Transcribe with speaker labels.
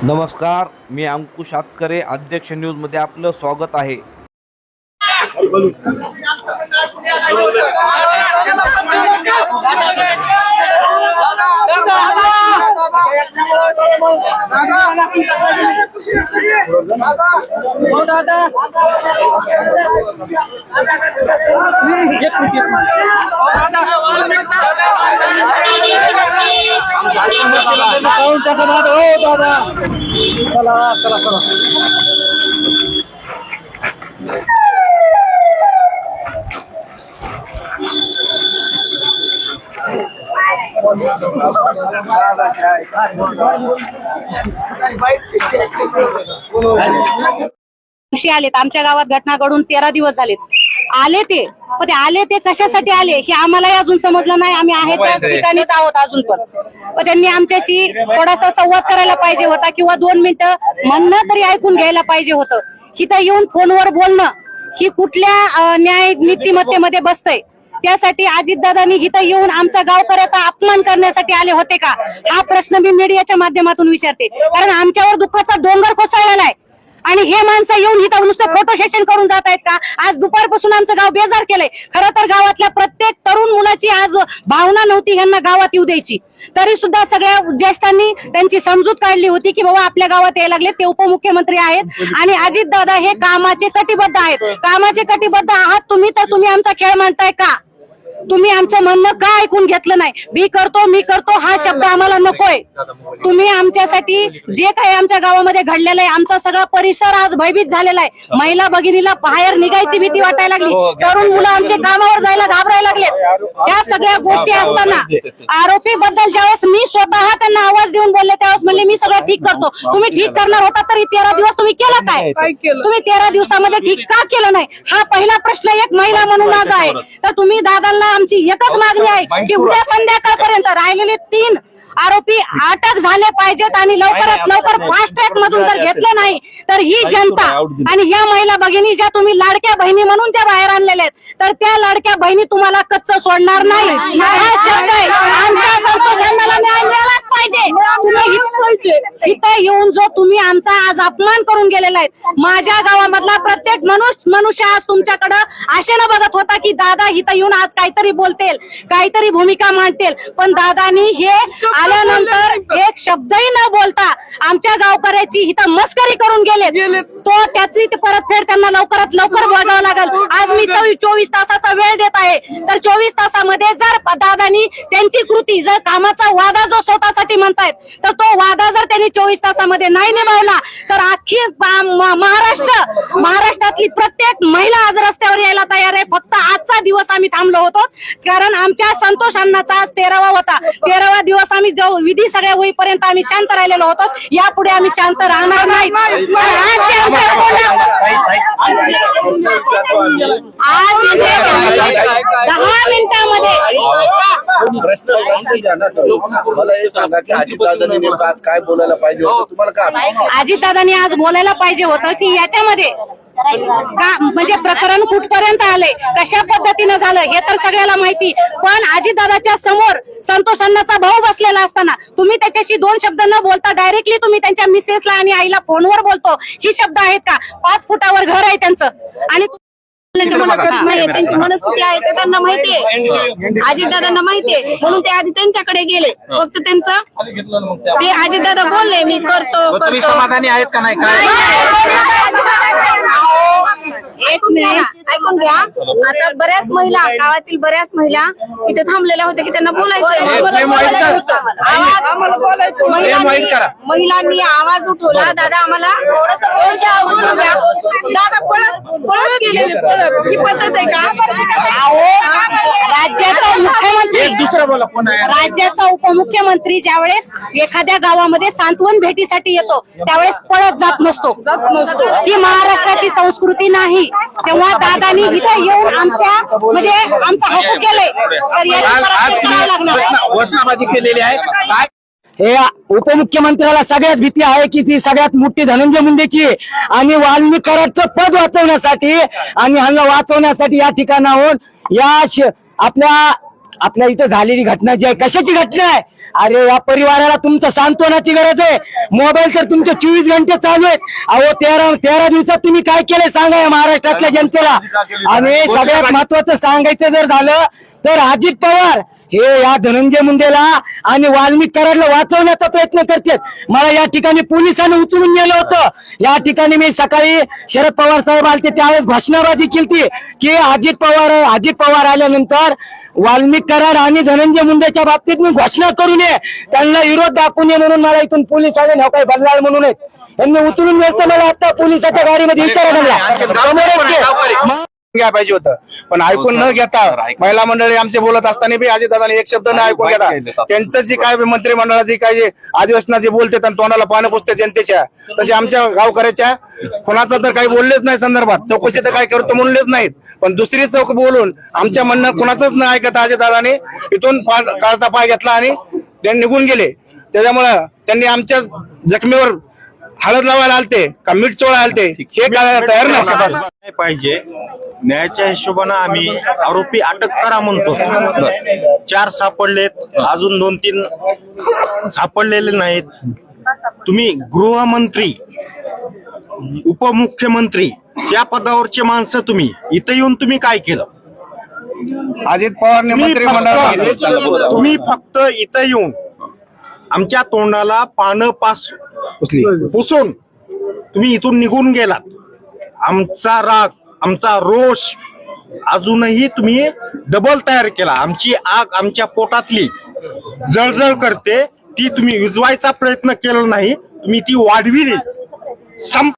Speaker 1: नमस्कार मी अंकुश आतकरे अध्यक्ष न्यूजमध्ये आपलं स्वागत आहे
Speaker 2: दिवशी आलेत. आमच्या गावात घटना घडून तेरा दिवस झालेत. आले ते. पण ते आले ते कशासाठी आले हे आम्हालाही अजून समजलं नाही. आम्ही आहे त्याच ठिकाणीच आहोत अजून पण. पण त्यांनी आमच्याशी थोडासा संवाद करायला पाहिजे होता किंवा दोन मिनिटं म्हणणं तरी ऐकून घ्यायला पाहिजे होतं. इथं येऊन फोनवर बोलणं ही कुठल्या न्याय नीतिमत्तेमध्ये बसतंय? त्यासाठी अजितदादांनी इथं येऊन आमच्या गावकऱ्याचा अपमान करण्यासाठी आले होते का? हा प्रश्न मी मीडियाच्या माध्यमातून विचारते. कारण आमच्यावर दुःखाचा डोंगर कोसळलेला आहे आणि हे माणसं येऊन इथं नुसतं फोटो सेशन करून जात आहेत का? आज दुपारपासून आमचं गाव बेजार केलंय. खरं तर गावातल्या प्रत्येक तरुण मुलाची आज भावना नव्हती यांना गावात येऊ द्यायची. तरी सुद्धा सगळ्या ज्येष्ठांनी त्यांची समजूत काढली होती की बाबा आपल्या गावात यायला लागले ते उपमुख्यमंत्री आहेत. आणि अजित दादा हे कामाचे कटिबद्ध आहेत. कामाचे कटिबद्ध आहात तुम्ही तर तुम्ही आमचा खेळ मांडताय का? तुम्ही आमचं म्हणणं का ऐकून घेतलं नाही? मी करतो मी करतो हा शब्द आम्हाला नकोय. तुम्ही आमच्यासाठी जे काही आमच्या गावामध्ये घडलेलं आहे आमचा सगळा परिसर आज भयभीत झालेला आहे. महिला भगिनीला बाहेर निघायची भीती वाटायला लागली. तरुण मुलं आमचे कामावर जायला घाबरायला लागले या सगळ्या गोष्टी असताना आरोपी बद्दल ज्यावेळेस मी स्वतः त्यांना आवाज देऊन बोलले त्यावेळेस म्हणले मी सगळं ठीक करतो. तुम्ही ठीक करणार होता तरी तेरा दिवस तुम्ही केलं काय? तुम्ही तेरा दिवसामध्ये ठीक का केलं नाही? हा पहिला प्रश्न एक महिला म्हणून आज आहे. तर तुम्ही दादांना आमची एकच मागणी आहे की उद्या संध्याकाळपर्यंत राहिलेले तीन आरोपी अटक झाले पाहिजेत आणि लवकरात लवकर फास्ट ट्रॅक मधून जर घेतले नाही तर ही जनता आणि ह्या महिला भगिनी ज्या तुम्ही लाडक्या बहिणी म्हणून त्या बाहेर आणलेल्या आहेत तर त्या लाडक्या बहिणी तुम्हाला कच्च सोडणार नाही. हा शब्द आहे. आमच्या संतोषांना न्याय पाहिजे. इथं येऊन जो तुम्ही आमचा आज अपमान करून गेलेला आहे माझ्या गावामधला प्रत्येक मनुष्य मनुष्य आज तुमच्याकडं आशेनं बघत होता की दादा इथं येऊन आज काहीतरी बोलतील काहीतरी भूमिका मांडतील. पण दादानी हे आल्यानंतर एक शब्दही न बोलता आमच्या गावकऱ्याची इथं मस्करी करून गेले तो त्याची परतफेड त्यांना लवकरात लवकर बघावं लागेल. आज मी चोवीस चोवीस तासाचा वेळ देत आहे. तर चोवीस तासामध्ये जर दादानी त्यांची कृती जर कामाचा वादा जो स्वतःसाठी म्हणतायत. तर तो वादा जर त्यांनी चोवीस तासामध्ये नाही निभावला तर अख्खी महाराष्ट्र महाराष्ट्रातली प्रत्येक महिला आज रस्त्यावर यायला तयार आहे. फक्त आजचा दिवस आम्ही थांबलो होतो. कारण आमच्या संतोष अण्णाचा आज तेरावा होता. तेरावा दिवस आम्ही विधी सगळ्या होईपर्यंत आम्ही शांत राहिलेलो होतो. यापुढे आम्ही शांत राहणार नाही. आज दहा मिनिटामध्ये
Speaker 3: सांगा की अजितदादांनी नेमकं आज काय बोलायला पाहिजे होतं? तुम्हाला काय?
Speaker 2: अजितदादांनी आज बोलायला पाहिजे होतं की याच्यामध्ये का म्हणजे प्रकरण कुठपर्यंत आले कशा पद्धतीनं झालं? हे तर सगळ्याला माहिती. पण अजितदादाच्या समोर संतोष अण्णाचा भाऊ बसलेला असताना तुम्ही त्याच्याशी दोन शब्द न बोलता डायरेक्टली तुम्ही त्यांच्या मिसेसला आणि आईला फोनवर बोलतो. ही शब्द आहेत का? पाच फुटावर घर आहे त्यांचं. आणि मनस्थिती. त्यांची मनस्थिती आहे ते त्यांना माहितीये अजितदादांना माहितीये म्हणून ते आधी त्यांच्याकडे गेले. फक्त त्यांचं ते अजितदादा बोलले मी करतो
Speaker 4: मग तुम्ही
Speaker 2: करतो.
Speaker 4: समाधानी आहेत का नाही? काय?
Speaker 2: एक मिनिट. ऐकून घ्या. आता बऱ्याच महिला गावातील बऱ्याच महिला इथे थांबलेल्या होत्या की त्यांना बोलायचं महिलांनी आवाज उठवला. दादा आम्हाला दादा पळत पळत ही पद्धत आहे का? राज्याचा मुख्यमंत्री
Speaker 4: एक दुसरं बोला कोण आहे?
Speaker 2: राज्याचा उपमुख्यमंत्री ज्यावेळेस एखाद्या गावामध्ये सांत्वन भेटीसाठी येतो त्यावेळेस पळत जात नसतो. ही महाराष्ट्राची संस्कृती नाही. तेव्हा दादानी इथं येऊन आमच्या म्हणजे आमचं हसू केलंय तर करावी लागणार आहे.
Speaker 4: घोषणाबाजी केलेली आहे काय
Speaker 5: हे उपमुख्यमंत्र्याला सगळ्यात भीती आहे की ती सगळ्यात मोठी धनंजय मुंडेची आहे. आणि वाल्मी कराडचं पद वाचवण्यासाठी आणि ह्यांना वाचवण्यासाठी या ठिकाणाहून या श- आपल्या आपल्या इथं झालेली घटना जी आहे कशाची घटना आहे? अरे या परिवाराला तुमचं सांत्वनाची गरज आहे. मोबाईल तर तुमचे चोवीस घंटे चालू आहेत. अहो तेरा तेरा दिवसात तुम्ही काय केले सांगा या महाराष्ट्रातल्या जनतेला. आणि सगळ्यात महत्वाचं सांगायचं जर झालं तर अजित पवार हे या धनंजय मुंडेला आणि वाल्मिक कराडला वाचवण्याचा प्रयत्न करतात मला या ठिकाणी पोलिसांनी उचलून नेलं होतं. या ठिकाणी मी सकाळी शरद पवार साहेब आलते त्यावेळेस घोषणाबाजी केली की अजित पवार अजित पवार आल्यानंतर वाल्मिक कराड आणि धनंजय मुंडेच्या बाबतीत मी घोषणा करू नये. त्यांना विरोध दाखवू नये म्हणून मला इथून पोलीस वाले नाव काही बदलाल म्हणून आहेत. यांनी उचलून नेलं मला आता पोलिसाच्या गाडीमध्ये विचारा लागला समोर एक ते. मग
Speaker 3: घ्या पाहिजे होतं. पण ऐकून न घेता महिला मंडळी आमचे बोलत असताना बी अजितदादांनी एक शब्द न ऐकून घेता त्यांचं जे काय मंत्रिमंडळाचे काय जे अधिवेशनाचे बोलते तोंडाला पानं पुसते जनतेच्या तसे आमच्या गावकऱ्याच्या कोणाचं तर काही बोललेच नाही संदर्भात. चौकशी तर काय करतो म्हणलेच नाहीत. पण दुसरी चौक बोलून आमच्या म्हणणं कुणाचंच न ऐकता अजितदादाने इथून काढता पाय घेतला आणि ते निघून गेले. त्याच्यामुळं त्यांनी आमच्या जखमीवर हळद लावायला आलते का मीठ चोळा आलते? हे काय तयार नाही
Speaker 6: नाही पाहिजे. न्यायाच्या हिशोबानं आम्ही आरोपी अटक करा म्हणतो. चार सापडलेत. अजून दोन तीन सापडलेले नाहीत. तुम्ही गृहमंत्री उपमुख्यमंत्री त्या पदावरचे माणसं तुम्ही. इथं येऊन तुम्ही काय केलं?
Speaker 3: अजित पवारने
Speaker 6: फक्त- तुम्ही फक्त इथं येऊन आमच्या तोंडाला पानं पास पुसून तुम्ही इथून निघून गेलात. आमचा राग आमचा रोष अजूनही तुम्ही डबल तयार केला. आमची आग आमच्या पोटातली जळजळ करते. ती तुम्ही विजवायचा प्रयत्न केला नाही. तुम्ही ती वाढविली. संप